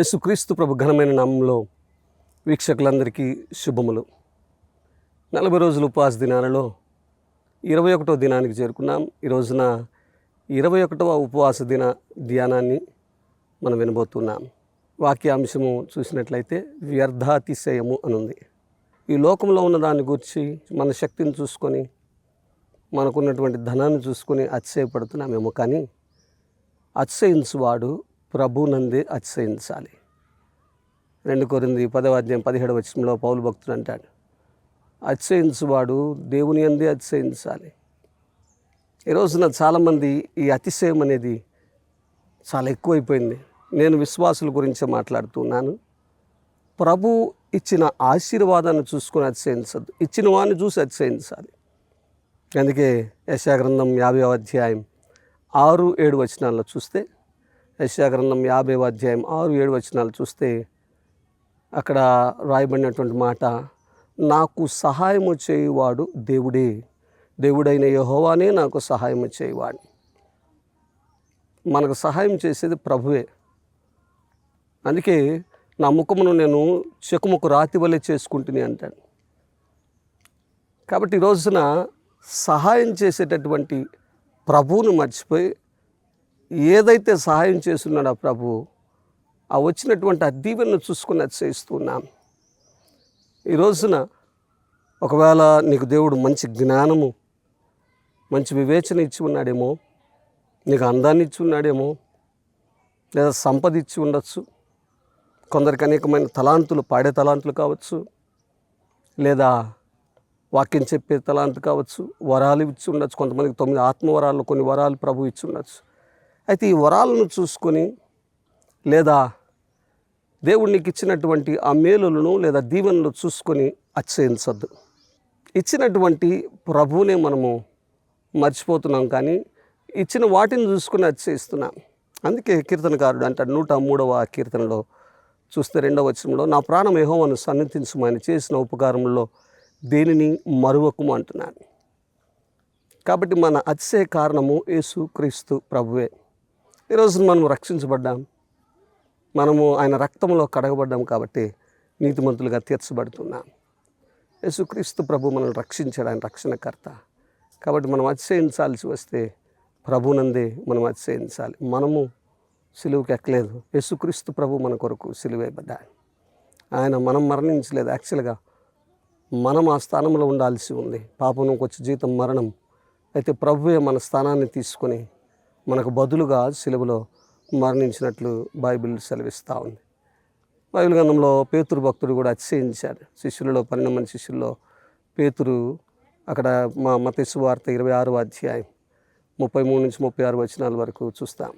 యేసుక్రీస్తు ప్రభు ఘనమైన నామంలో వీక్షకులందరికీ శుభములు. నలభై రోజుల ఉపవాస దినాలలో ఇరవై ఒకటో దినానికి చేరుకున్నాం. ఈ రోజున ఇరవై ఒకటవ ఉపవాస దిన ధ్యానాన్ని మనం వినబోతున్నాం. వాక్యాంశము చూసినట్లయితే వ్యర్థాతిశయము అనుంది. ఈ లోకంలో ఉన్న దాన్ని గురించి మన శక్తిని చూసుకొని మనకున్నటువంటి ధనాన్ని చూసుకొని అతిశయపడుతున్నామేమో కానీ అతిశయించువాడు ప్రభునందే అతిశయించాలి. రెండు కొరింది పదవ అధ్యాయం పదిహేడవ వచనంలో పౌలు భక్తుడు అంటాడు అతిశయించువాడు దేవుని అందే అతిశయించాలి. ఈ రోజున చాలామంది ఈ అతిశయం అనేది చాలా ఎక్కువైపోయింది. నేను విశ్వాసుల గురించి మాట్లాడుతున్నాను. ప్రభు ఇచ్చిన ఆశీర్వాదాన్ని చూసుకొని అతిశయించద్దు. ఇచ్చిన వాడిని చూసి అతిశయించాలి. అందుకే యశాగ్రంథం యాభై అధ్యాయం ఆరు ఏడు వచనాల్లో చూస్తే యశాగ్రంథం యాభై అధ్యాయం ఆరు ఏడు వచనాలు చూస్తే అక్కడ రాయబడినటువంటి మాట నాకు సహాయము చేయువాడు దేవుడే. దేవుడైన యహోవానే నాకు సహాయము చేయువాడు. మనకు సహాయం చేసేది ప్రభువే. అందుకే నా ముఖమును నేను చెకుముకు రాతి వలె చేసుకుంటుని అంటాను కాబట్టి ఈ రోజున సహాయం చేసేటటువంటి ప్రభువును మర్చిపోయి ఏదైతే సహాయం చేస్తున్నాడో ఆ ప్రభు ఆ వచ్చినటువంటి ఆ దీవెనను చూసుకుని అతిశయిస్తున్నాం ఈ రోజున ఒకవేళ నీకు దేవుడు మంచి జ్ఞానము మంచి వివేచన ఇచ్చి ఉన్నాడేమో నీకు అందాన్ని ఇచ్చి ఉన్నాడేమో లేదా సంపద ఇచ్చి ఉండొచ్చు కొందరికి అనేకమైన తలాంతులు పాడే తలాంతులు కావచ్చు లేదా వాక్యం చెప్పే తలాంతు కావచ్చు వరాలు ఇచ్చి ఉండొచ్చు కొంతమందికి తొమ్మిది ఆత్మవరాలు కొన్ని వరాలు ప్రభు ఇచ్చి ఉండొచ్చు. అయితే ఈ వరాలను చూసుకొని లేదా దేవుడు నీకు ఇచ్చినటువంటి ఆ మేలులను లేదా దీవెనలు చూసుకొని అచ్చయించద్దు ఇచ్చినటువంటి ప్రభువునే మనము మర్చిపోతున్నాం కానీ ఇచ్చిన వాటిని చూసుకుని అచ్చయిస్తున్నాం అందుకే కీర్తనకారుడు అంటాడు నూట మూడవ కీర్తనలో చూస్తే రెండవ వచనంలో నా ప్రాణం యెహోవాను సన్నిధించమని చేసిన ఉపకారంలో దేనిని మరువకము అంటున్నాను కాబట్టి మన అతిశయ కారణము యేసు క్రీస్తు ప్రభువే. ఈరోజు మనం రక్షించబడ్డాం. మనము ఆయన రక్తంలో కడగబడ్డాం కాబట్టి నీతిమంతులుగా తీర్చబడుతున్నాం. యేసుక్రీస్తు ప్రభు మనల్ని రక్షించాడు ఆయన రక్షణకర్త. కాబట్టి మనం అతిశయించాల్సి వస్తే ప్రభునందే మనం అతిశయించాలి. మనము సిలువుకి ఎక్కలేదు. యేసుక్రీస్తు ప్రభు మన కొరకు సిలువేయబడ్డాడు ఆయన మనం మరణించలేదు. యాక్చువల్గా మనం ఆ స్థానంలో ఉండాల్సి ఉంది. పాపంకి వచ్చి జీతం మరణం. అయితే ప్రభువే మన స్థానాన్ని తీసుకొని మనకు బదులుగా సిలువలో మరణించినట్లు బైబిల్ సెలవిస్తూ ఉంది. బైబిల్ గ్రంథంలో పేతురు భక్తుడు కూడా అతిశయించాడు శిష్యులలో పన్నెండు మంది శిష్యుల్లో పేతురు అక్కడ మా మతేసు వార్త ఇరవై ఆరు అధ్యాయం ముప్పై మూడు నుంచి ముప్పై ఆరు వచనాల వరకు చూస్తాం.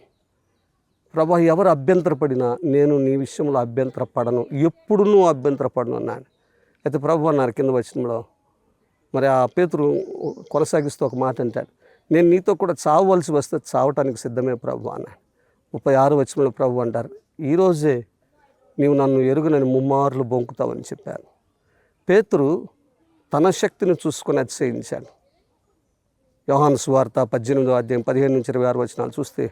ప్రభా ఎవరు అభ్యంతరపడినా నేను నీ విషయంలో అభ్యంతరపడను ఎప్పుడు నువ్వు అభ్యంతరపడను అన్నాడు. అయితే ప్రభు అన్నారు కింద వచనంలో మరి ఆ పేతురు కొనసాగిస్తూ ఒక మాట అంటాడు. నేను నీతో కూడా చావవలసి వస్తే చావటానికి సిద్ధమే ప్రభు అన్నాడు ముప్పై ఆరు వచనంలో ప్రభు అంటారు ఈరోజే నీవు నన్ను ఎరుగునని ముమ్మార్లు బొంకుతావని చెప్పాను. పేతురు తన శక్తిని చూసుకొని అతిశయించాడు. యోహాను సువార్త పద్దెనిమిదో అధ్యాయం పదిహేను నుంచి ఇరవై ఆరు వచనాలు చూస్తే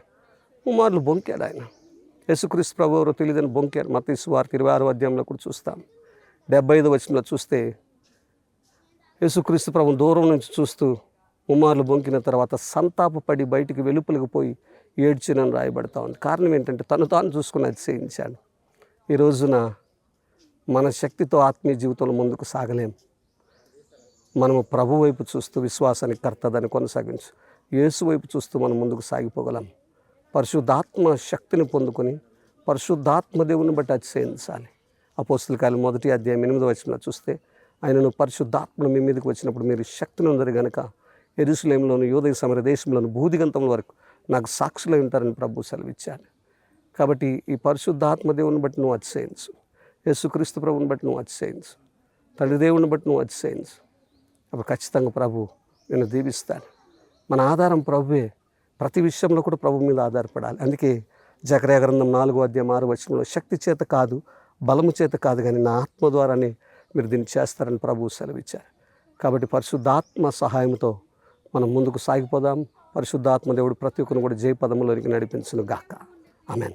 ముమ్మార్లు బొంకాడు ఆయన. యేసుక్రీస్తు ప్రభు ఎవరో తెలియదని బొంకారు మత సువార్త ఇరవై ఆరో అధ్యాయంలో కూడా చూస్తాం. డెబ్బై ఐదు వచనంలో చూస్తే యేసుక్రీస్తు ప్రభు దూరం నుంచి చూస్తూ ఉమార్లు బొంకిన తర్వాత సంతాపపడి బయటికి వెలుపలకు పోయి ఏడ్చినని రాయబడతా ఉంది. కారణం ఏంటంటే తను తాను చూసుకుని అతిశయించాడు. ఈ రోజున మన శక్తితో ఆత్మీయ జీవితంలో ముందుకు సాగలేం. మనము ప్రభు వైపు చూస్తూ విశ్వాసానికి కర్తదని కొనసాగించు. యేసు వైపు చూస్తూ మనం ముందుకు సాగిపోగలం. పరిశుద్ధాత్మ శక్తిని పొందుకొని పరిశుద్ధాత్మ దేవుని బట్టి అతిశయించాలి. అపోస్తులకాయలు మొదటి అధ్యాయం ఎనిమిది వచ్చిన చూస్తే ఆయనను పరిశుద్ధాత్మను మీ మీదకి వచ్చినప్పుడు మీరు శక్తిని ఉందరు కనుక ఎరుసలేంలోను యోదయ సమర దేశంలోను భూదిగంతం వరకు నాకు సాక్షులై ఉంటారని ప్రభు సెలవిచ్చాడు. కాబట్టి ఈ పరిశుద్ధాత్మ దేవుని బట్టి నువ్వు అతిశయించు. యేసుక్రీస్తు ప్రభుని బట్టి నువ్వు అతిశయించు. తండ్రి దేవుని బట్టి నువ్వు అతిశయించు. అప్పుడు ఖచ్చితంగా ప్రభు నేను దీవిస్తాను మన ఆధారం ప్రభువే. ప్రతి విషయంలో కూడా ప్రభు మీద ఆధారపడాలి. అందుకే జకర్య గ్రంథం నాలుగో అధ్యాయం ఆరు వచనంలో శక్తి చేత కాదు బలము చేత కాదు కానీ నా ఆత్మ ద్వారానే మీరు దీన్ని చేస్తారని ప్రభు సెలవిచ్చారు. కాబట్టి పరిశుద్ధాత్మ సహాయంతో మనం ముందుకు సాగిపోదాం. పరిశుద్ధాత్మ దేవుడు ప్రతి ఒక్కరిని కూడా జయపదములోనికి నడిపించును గాక ఆమెన్.